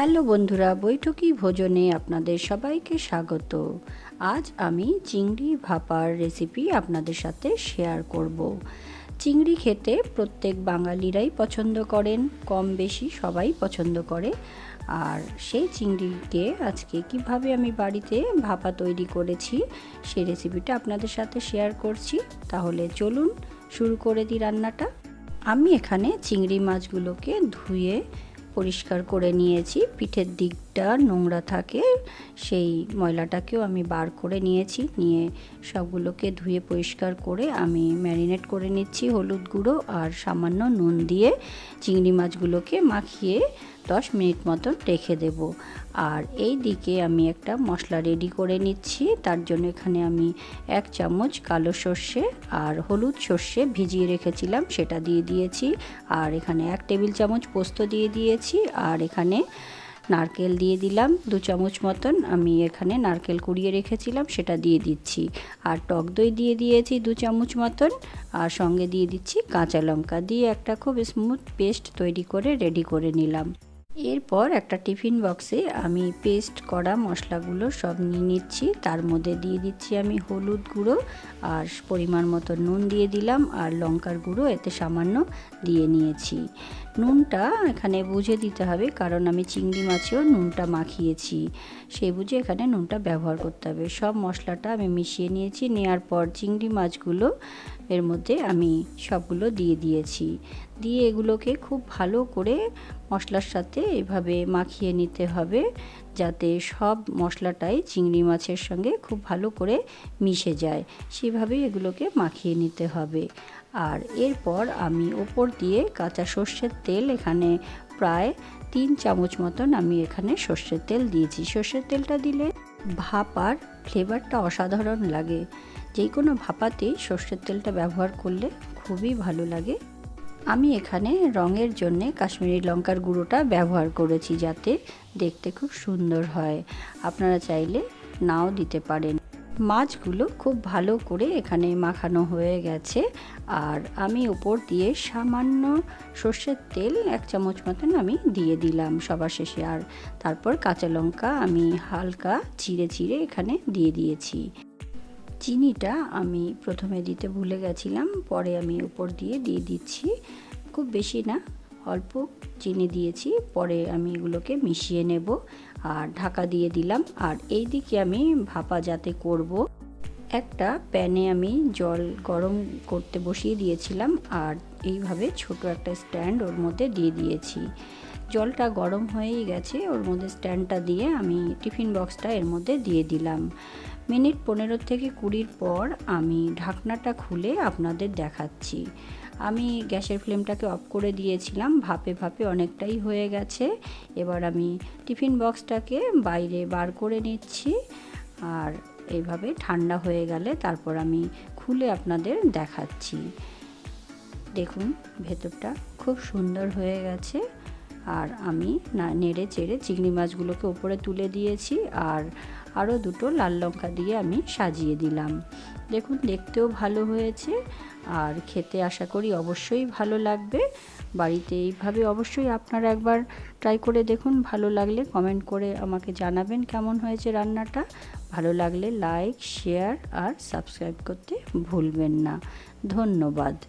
Hello বন্ধুরা, বৈঠকি ভোজনে আপনাদের সবাইকে স্বাগত। আজ আমি চিংড়ি ভাপার রেসিপি আপনাদের সাথে শেয়ার করব। চিংড়ি খেতে প্রত্যেক বাঙালিরাই পছন্দ করেন কম বেশি সবাই পছন্দ করে। আর সেই চিংড়িকে আজকে কীভাবে আমি বাড়িতে ভাপা তৈরি করেছি, সেই রেসিপিটা আপনাদের সাথে শেয়ার করছি। তাহলে চলুন শুরু করে দিই রান্নাটা। আমি এখানে চিংড়ি মাছগুলোকে ধুয়ে পরিষ্কার করে নিয়েছি। পিঠের দিকটা নোংরা থাকে, সেই ময়লাটাকেও আমি বার করে নিয়েছি। নিয়ে সবগুলোকে ধুয়ে পরিষ্কার করে আমি ম্যারিনেট করে নিচ্ছি হলুদ গুঁড়ো আর সামান্য নুন দিয়ে। চিংড়ি মাছগুলোকে মাখিয়ে দশ মিনিট মতন রেখে দেব। আর এই দিকে আমি একটা মশলা রেডি করে নিচ্ছি। তার জন্য এখানে আমি এক চামচ কালো সর্ষে আর হলুদ সর্ষে ভিজিয়ে রেখেছিলাম, সেটা দিয়ে দিয়েছি। আর এখানে এক টেবিল চামচ পোস্ত দিয়ে দিয়েছি। আর এখানে নারকেল দিয়ে দিলাম, দু চামচ মতন। আমি এখানে নারকেল কুড়িয়ে রেখেছিলাম, সেটা দিয়ে দিচ্ছি। আর টক দই দিয়ে দিয়েছি দু চামচ মতন, আর সঙ্গে দিয়ে দিচ্ছি কাঁচা লঙ্কা দিয়ে একটা খুব স্মুথ পেস্ট তৈরি করে রেডি করে নিলাম। এরপর একটা টিফিন বক্সে আমি পেস্ট করা মশলাগুলো সব নিয়ে নিচ্ছি। তার মধ্যে দিয়ে দিচ্ছি আমি হলুদ গুঁড়ো আর পরিমাণ মতো নুন দিয়ে দিলাম আর লঙ্কার গুঁড়ো এতে সামান্য দিয়ে নিয়েছি। নুনটা এখানে বুঝে দিতে হবে কারণ আমি চিংড়ি মাছেও নুনটা মাখিয়েছি। সেই বুঝে এখানে নুনটা ব্যবহার করতে হবে। সব মশলাটা আমি মিশিয়ে নিয়েছি। নেওয়ার পর চিংড়ি মাছগুলো এর মধ্যে আমি সবগুলো দিয়ে দিয়েছি। দিয়ে এগুলোকে খুব ভালো করে মশলার সাথে এভাবে মাখিয়ে নিতে হবে যাতে সব মশলাটাই চিংড়ি মাছের সঙ্গে খুব ভালো করে মিশে যায়। সেভাবেই এগুলোকে মাখিয়ে নিতে হবে। আর এরপর আমি ওপর দিয়ে কাঁচা সর্ষের তেল এখানে প্রায় তিন চামচ মতন আমি এখানে সর্ষের তেল দিয়েছি। সর্ষের তেলটা দিলে ভাপার ফ্লেভারটা অসাধারণ লাগে। যে কোনো ভাপাতেই সর্ষের তেলটা ব্যবহার করলে খুবই ভালো লাগে। আমি এখানে রঙের জন্যে কাশ্মীরি লঙ্কার গুঁড়োটা ব্যবহার করেছি যাতে দেখতে খুব সুন্দর হয়। আপনারা চাইলে নাও দিতে পারেন। মাছগুলো খুব ভালো করে এখানে মাখানো হয়ে গেছে। আর আমি উপর দিয়ে সামান্য সর্ষের তেল এক চামচ মতন আমি দিয়ে দিলাম সবার শেষে। আর তারপর কাঁচা লঙ্কা আমি হালকা চিড়ে চিড়ে এখানে দিয়ে দিয়েছি। চিনিটা আমি প্রথমে দিতে ভুলে গেছিলাম, পরে আমি উপর দিয়ে দিয়ে দিচ্ছি। খুব বেশি না, অল্প চিনি দিয়েছি, পরে আমি এগুলোকে মিশিয়ে নেব আর ঢাকা দিয়ে দিলাম। আর এই দিকে আমি ভাপা যাতে করব, একটা প্যানে আমি জল গরম করতে বসিয়ে দিয়েছিলাম আর এইভাবে ছোট একটা স্ট্যান্ড ওর মধ্যে দিয়ে দিয়েছি। জলটা গরম হয়েই গেছে, ওর মধ্যে স্ট্যান্ডটা দিয়ে আমি টিফিন বক্সটা এর মধ্যে দিয়ে দিলাম। মিনিট পনেরো থেকে কুড়ির পর আমি ঢাকনাটা খুলে আপনাদের দেখাচ্ছি। আমি গ্যাসের ফ্লেমটাকে অফ করে দিয়েছিলাম, ভাপে ভাপে অনেকটাই হয়ে গেছে। এবার আমি টিফিন বক্সটাকে বাইরে বার করে নিচ্ছি আর এইভাবে ঠান্ডা হয়ে গেলে তারপর আমি খুলে আপনাদের দেখাচ্ছি। দেখুন, ভেতরটা খুব সুন্দর হয়ে গেছে। আর আমি নেড়ে চেড়ে চিংড়ি মাছগুলোকে উপরে তুলে দিয়েছি আর আরও দুটো লাল লঙ্কা দিয়ে আমি সাজিয়ে দিলাম। দেখুন, দেখতেও ভালো হয়েছে আর খেতে আশা করি অবশ্যই ভালো লাগবে। বাড়িতে এইভাবে অবশ্যই আপনারা একবার ট্রাই করে দেখুন, ভালো লাগলে কমেন্ট করে আমাকে জানাবেন কেমন হয়েছে রান্নাটা। ভালো লাগলে লাইক, শেয়ার আর সাবস্ক্রাইব করতে ভুলবেন না। ধন্যবাদ।